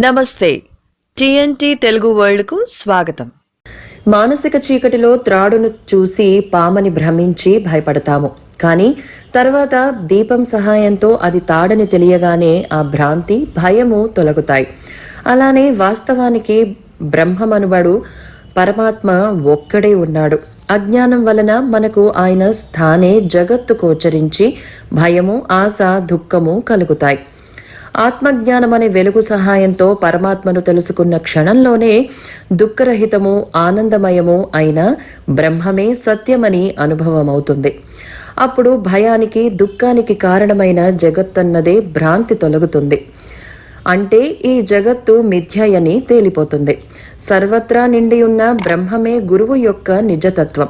నమస్తే. టిఎన్టీ తెలుగు వరల్డ్కు స్వాగతం. మానసిక చీకటిలో త్రాడును చూసి పామని భ్రమించి భయపడతాము. కానీ తర్వాత దీపం సహాయంతో అది తాడని తెలియగానే ఆ భ్రాంతి భయము తొలగుతాయి. అలానే వాస్తవానికి బ్రహ్మమనుబడు పరమాత్మ ఒక్కడే ఉన్నాడు. అజ్ఞానం వలన మనకు ఆయన స్థానే జగత్తు గోచరించి భయము ఆశ దుఃఖము కలుగుతాయి. ఆత్మజ్ఞానం అనే వెలుగు సహాయంతో పరమాత్మను తెలుసుకున్న క్షణంలోనే దుఃఖరహితము ఆనందమయము అయిన బ్రహ్మమే సత్యమని అనుభవమవుతుంది. అప్పుడు భయానికి దుఃఖానికి కారణమైన జగత్తన్నదే భ్రాంతి తొలగుతుంది. అంటే ఈ జగత్తు మిథ్యయని తేలిపోతుంది. సర్వత్రా నిండి ఉన్న బ్రహ్మమే గురువు యొక్క నిజతత్వం.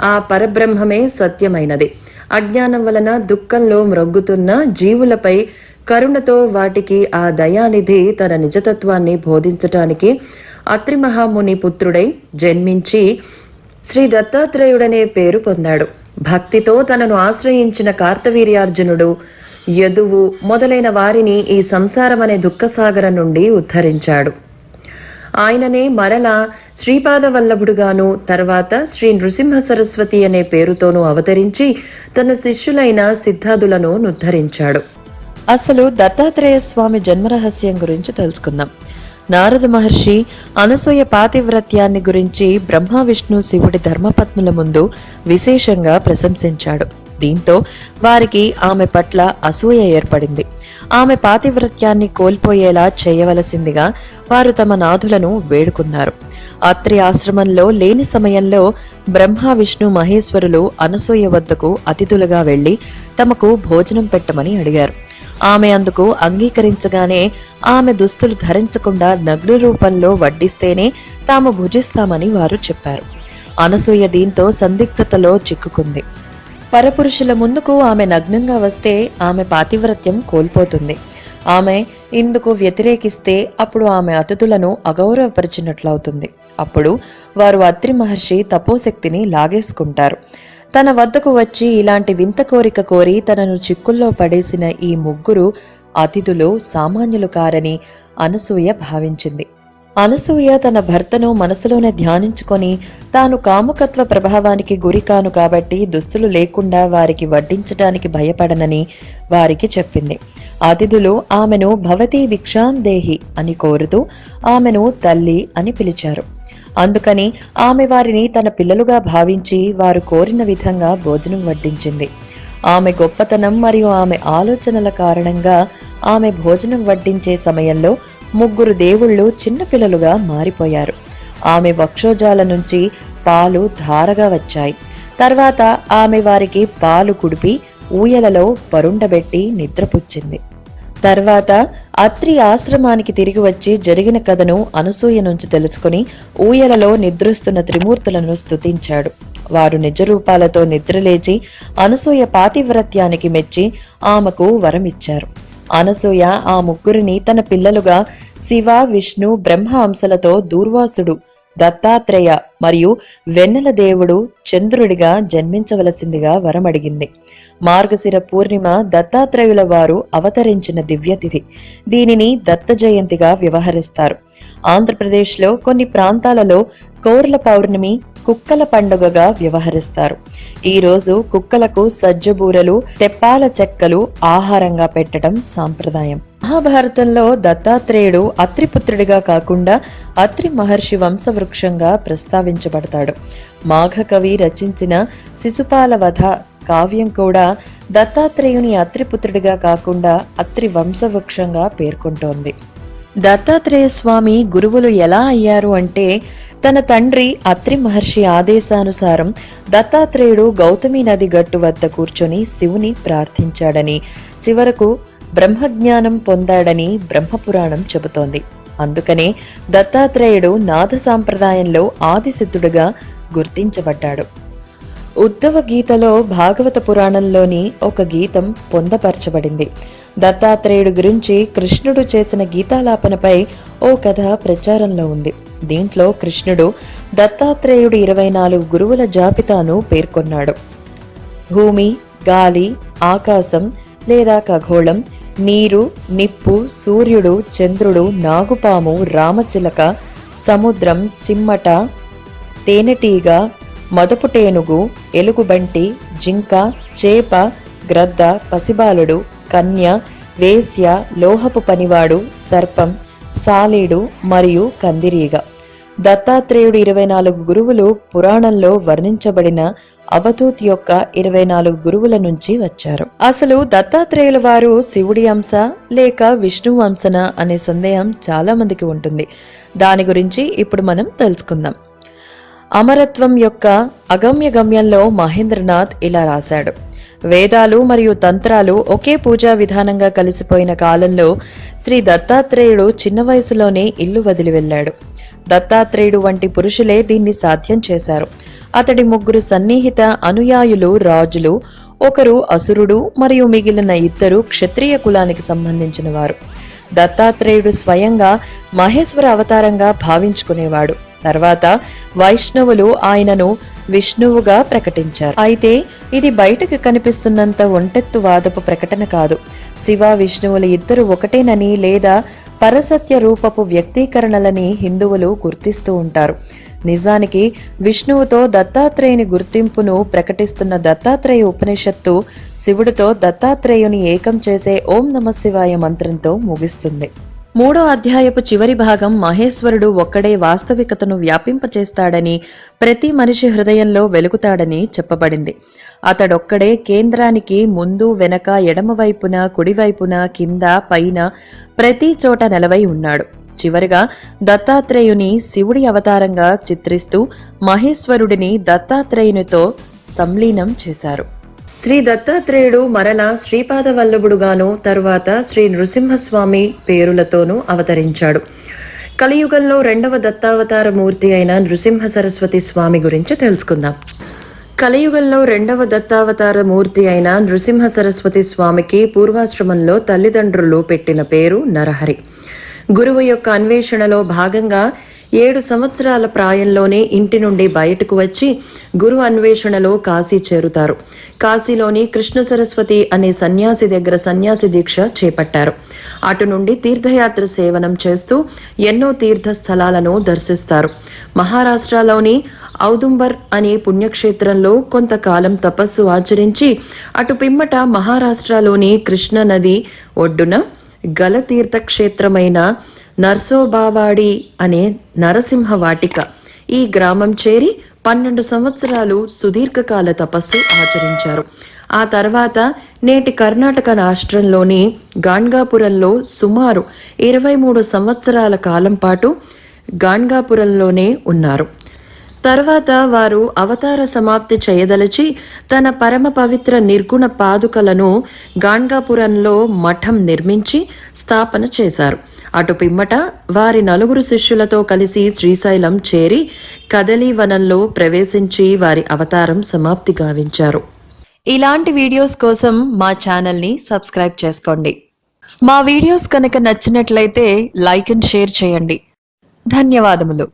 ఆ పరబ్రహ్మమే సత్యమైనది. అజ్ఞానం వలన దుఃఖంలో మ్రొగ్గుతున్న జీవులపై కరుణతో వాటికి ఆ దయానిధి తన నిజతత్వాన్ని బోధించటానికి అత్రి మహాముని పుత్రుడై జన్మించి శ్రీ దత్తాత్రేయుడనే పేరు పొందాడు. భక్తితో తనను ఆశ్రయించిన కార్తవీర్యార్జునుడు యదువు మొదలైన వారిని ఈ సంసారం అనే దుఃఖసాగరం నుండి ఉద్ధరించాడు. ఆయననే మరలా శ్రీపాదవల్లభుడుగాను తర్వాత శ్రీ నృసింహ సరస్వతి అనే పేరుతోనూ అవతరించి తన శిష్యులైన సిద్ధాదులను ఉద్ధరించాడు అసలు దత్తాత్రేయ స్వామి జన్మరహస్యం గురించి తెలుసుకుందాం. నారద మహర్షి అనసూయ పాతివ్రత్యాన్ని గురించి బ్రహ్మ విష్ణు శివుడి ధర్మపత్నుల ముందు విశేషంగా ప్రశంసించాడు. దీంతో వారికి ఆమె పట్ల అసూయ ఏర్పడింది. ఆమె పాతివ్రత్యాన్ని కోల్పోయేలా చేయవలసిందిగా వారు తమ నాథులను వేడుకున్నారు. అత్రి ఆశ్రమంలో లేని సమయంలో బ్రహ్మ విష్ణు మహేశ్వరులు అనసూయ వద్దకు అతిథులుగా వెళ్ళి తమకు భోజనం పెట్టమని అడిగారు. ఆమె అందుకు అంగీకరించగానే ఆమె దుస్తులు ధరించకుండా నగ్న రూపంలో వడ్డిస్తేనే తాము భుజిస్తామని వారు చెప్పారు. అనసూయ దీంతో సందిగ్ధతలో చిక్కుకుంది. పరపురుషుల ముందుకు ఆమె నగ్నంగా వస్తే ఆమె పాతివ్రత్యం కోల్పోతుంది. ఆమె ఇందుకు వ్యతిరేకిస్తే అప్పుడు ఆమె అతిథులను అగౌరవపరిచినట్లవుతుంది. అప్పుడు వారు అత్రి మహర్షి తపోశక్తిని లాగేసుకుంటారు. తన వద్దకు వచ్చి ఇలాంటి వింత కోరిక కోరి తనను చిక్కుల్లో పడేసిన ఈ ముగ్గురు అతిథులు సామాన్యులు కారని అనసూయ భావించింది. అనసూయ తన భర్తను మనసులోనే ధ్యానించుకొని తాను కాముకత్వ ప్రభావానికి గురికాను కాబట్టి దుస్తులు లేకుండా వారికి వడ్డించటానికి భయపడనని వారికి చెప్పింది. అతిథులు ఆమెను భవతి విక్షాందేహి అని కోరుతూ ఆమెను తల్లి అని పిలిచారు. అందుకని ఆమె వారిని తన పిల్లలుగా భావించి వారు కోరిన విధంగా భోజనం వడ్డించింది. ఆమె గొప్పతనం మరియు ఆమె ఆలోచనల కారణంగా ఆమె భోజనం వడ్డించే సమయంలో ముగ్గురు దేవుళ్ళు చిన్నపిల్లలుగా మారిపోయారు. ఆమె వక్షోజాల నుంచి పాలు ధారగా వచ్చాయి. తర్వాత ఆమె వారికి పాలు కుడిపి ఊయలలో పరుండబెట్టి నిద్రపుచ్చింది. తర్వాత అత్రి ఆశ్రమానికి తిరిగి వచ్చి జరిగిన కథను అనసూయ నుంచి తెలుసుకుని ఊయలలో నిద్రిస్తున్న త్రిమూర్తులను స్తుతించాడు. వారు నిజరూపాలతో నిద్రలేచి అనసూయ పాతివ్రత్యానికి మెచ్చి ఆమెకు వరమిచ్చారు. అనసూయ ఆ ముగ్గురిని తన పిల్లలుగా శివ విష్ణు బ్రహ్మ అంశలతో దూర్వాసుడు దత్తాత్రేయ మరియు వెన్నెల దేవుడు చంద్రుడిగా జన్మించవలసిందిగా వరమడిగింది. మార్గశిర పూర్ణిమ దత్తాత్రేయుల వారు అవతరించిన దివ్యతిథి దీనిని దత్త జయంతిగా వ్యవహరిస్తారు. ఆంధ్రప్రదేశ్లో కొన్ని ప్రాంతాలలో కోర్ల పౌర్ణమి కుక్కల పండుగగా వ్యవహరిస్తారు. ఈ రోజు కుక్కలకు సజ్జబూరలు తెప్పాల చెక్కలు ఆహారంగా పెట్టడం సాంప్రదాయం. మహాభారతంలో దత్తాత్రేయుడు అత్రిపుత్రుడిగా కాకుండా అత్రి మహర్షి వంశవృక్షంగా ప్రస్తావించబడతాడు. మాఘకవి రచించిన శిశుపాల వధ కావ్యం కూడా దత్తాత్రేయుని అత్రిపుత్రుడిగా కాకుండా అత్రి వంశవృక్షంగా పేర్కొంటోంది. దత్తాత్రేయ స్వామి గురువులు ఎలా అయ్యారు అంటే తన తండ్రి అత్రి మహర్షి ఆదేశానుసారం దత్తాత్రేయుడు గౌతమి నది గట్టు వద్ద కూర్చొని శివుని ప్రార్థించాడని చివరకు బ్రహ్మజ్ఞానం పొందాడని బ్రహ్మపురాణం చెబుతోంది. అందుకనే దత్తాత్రేయుడు నాథ సాంప్రదాయంలో ఆదిసిద్ధుడుగా గుర్తించబడ్డాడు. ఉద్ధవ గీతలో భాగవత పురాణంలోని ఒక గీతం పొందపరచబడింది. దత్తాత్రేయుడు గురించి కృష్ణుడు చేసిన గీతాలాపనపై ఓ కథ ప్రచారంలో ఉంది. దీంట్లో కృష్ణుడు దత్తాత్రేయుడు ఇరవై నాలుగు గురువుల జాబితాను పేర్కొన్నాడు. భూమి గాలి ఆకాశం లేదా ఖగోళం నీరు నిప్పు సూర్యుడు చంద్రుడు నాగుపాము రామచిలక సముద్రం చిమ్మట తేనెటీగ మదపుటేనుగు ఎలుగుబంటి జింక చేప గ్రద్ద పసిబాలుడు కన్య వేశ్య లోహపు పనివాడు సర్పం సాలీడు మరియు కందిరీగ. దత్తాత్రేయుడు ఇరవై నాలుగు గురువులు పురాణంలో వర్ణించబడిన అవధూత్ యొక్క ఇరవై నాలుగు గురువుల నుంచి వచ్చారు. అసలు దత్తాత్రేయుల వారు శివుడి అంశ లేక విష్ణు అంశన అనే సందేహం చాలా మందికి ఉంటుంది. దాని గురించి ఇప్పుడు మనం తెలుసుకుందాం. అమరత్వం యొక్క అగమ్య గమ్యంలో మహేంద్రనాథ్ ఇలా రాశాడు. వేదాలు మరియు తంత్రాలు ఒకే పూజా విధానంగా కలిసిపోయిన కాలంలో శ్రీ దత్తాత్రేయుడు చిన్న వయసులోనే ఇల్లు వదిలి వెళ్ళాడు. దత్తాత్రేయుడు వంటి పురుషులే దీన్ని సాధ్యం చేశారు. అతడి ముగ్గురు సన్నిహిత అనుయాయులు రాజులు ఒకరు అసురుడు మరియు మిగిలిన ఇద్దరు క్షత్రియ కులానికి సంబంధించిన వారు దత్తాత్రేయుడు స్వయంగా మహేశ్వర అవతారంగా భావించుకునేవాడు. తర్వాత వైష్ణవులు ఆయనను విష్ణువుగా ప్రకటించారు. అయితే ఇది బయటకు కనిపిస్తున్నంత ఒంటెత్తు వాదపు ప్రకటన కాదు. శివ విష్ణువులు ఇద్దరు ఒకటేనని లేదా పరసత్య రూపపు వ్యక్తీకరణలని హిందువులు గుర్తిస్తూ ఉంటారు. నిజానికి విష్ణువుతో దత్తాత్రేయుని గుర్తింపును ప్రకటిస్తున్న దత్తాత్రేయ ఉపనిషత్తు శివుడితో దత్తాత్రేయుని ఏకం చేసే ఓం నమ శివాయ మంత్రంతో ముగిస్తుంది. మూడో అధ్యాయపు చివరి భాగం మహేశ్వరుడు ఒక్కడే వాస్తవికతను వ్యాపింపచేస్తాడని ప్రతి మనిషి హృదయంలో వెలుగుతాడని చెప్పబడింది. అతడొక్కడే కేంద్రానికి ముందు వెనక ఎడమవైపున కుడివైపున కింద పైన ప్రతి చోట నెలవై ఉన్నాడు. చివరిగా దత్తాత్రేయుని శివుడి అవతారంగా చిత్రిస్తూ మహేశ్వరుడిని దత్తాత్రేయునితో సంలీనం చేశారు. శ్రీ దత్తాత్రేయుడు మరల శ్రీపాద వల్లభుడుగాను తరువాత శ్రీ నృసింహస్వామి పేరులతోనూ అవతరించాడు. కలియుగంలో రెండవ దత్తావతార మూర్తి అయిన నృసింహ సరస్వతి స్వామి గురించి తెలుసుకుందాం. కలియుగంలో రెండవ దత్తావతార మూర్తి అయిన నృసింహ సరస్వతి స్వామికి పూర్వాశ్రమంలో తల్లిదండ్రులు పెట్టిన పేరు నరహరి. గురువు యొక్క అన్వేషణలో భాగంగా ఏడు సంవత్సరాల ప్రాయంలోనే ఇంటి నుండి బయటకు వచ్చి గురు అన్వేషణలో కాశీ చేరుతారు. కాశీలోని కృష్ణ సరస్వతి అనే సన్యాసి దగ్గర సన్యాసి దీక్ష చేపట్టారు. అటు నుండి తీర్థయాత్ర సేవనం చేస్తూ ఎన్నో తీర్థ స్థలాలను దర్శిస్తారు. మహారాష్ట్రలోని ఔదుంబర్ అనే పుణ్యక్షేత్రంలో కొంతకాలం తపస్సు ఆచరించి అటు పిమ్మట మహారాష్ట్రలోని కృష్ణ నది ఒడ్డున గలతీర్థ క్షేత్రమైన నర్సోబావాడి అనే నరసింహ వాటిక ఈ గ్రామం చేరి పన్నెండు సంవత్సరాలు సుదీర్ఘకాల తపస్సు ఆచరించారు. ఆ తర్వాత నేటి కర్ణాటక రాష్ట్రంలోని గాన్గాపురంలో సుమారు ఇరవై మూడు సంవత్సరాల కాలం పాటు గాన్గాపురంలోనే ఉన్నారు. తర్వాత వారు అవతార సమాప్తి చేయదలిచి తన పరమ పవిత్ర నిర్గుణ పాదుకలను గాన్గాపురంలో మఠం నిర్మించి స్థాపన చేశారు. అటు పిమ్మట వారి నలుగురు శిష్యులతో కలిసి శ్రీశైలం చేరి కదలి వనంలో ప్రవేశించి వారి అవతారం సమాప్తి గావించారు. ఇలాంటి వీడియోస్ కోసం మా ఛానల్ని సబ్స్క్రైబ్ చేసుకోండి. మా వీడియోస్ కనుక నచ్చినట్లయితే లైక్ అండ్ షేర్ చేయండి. ధన్యవాదములు.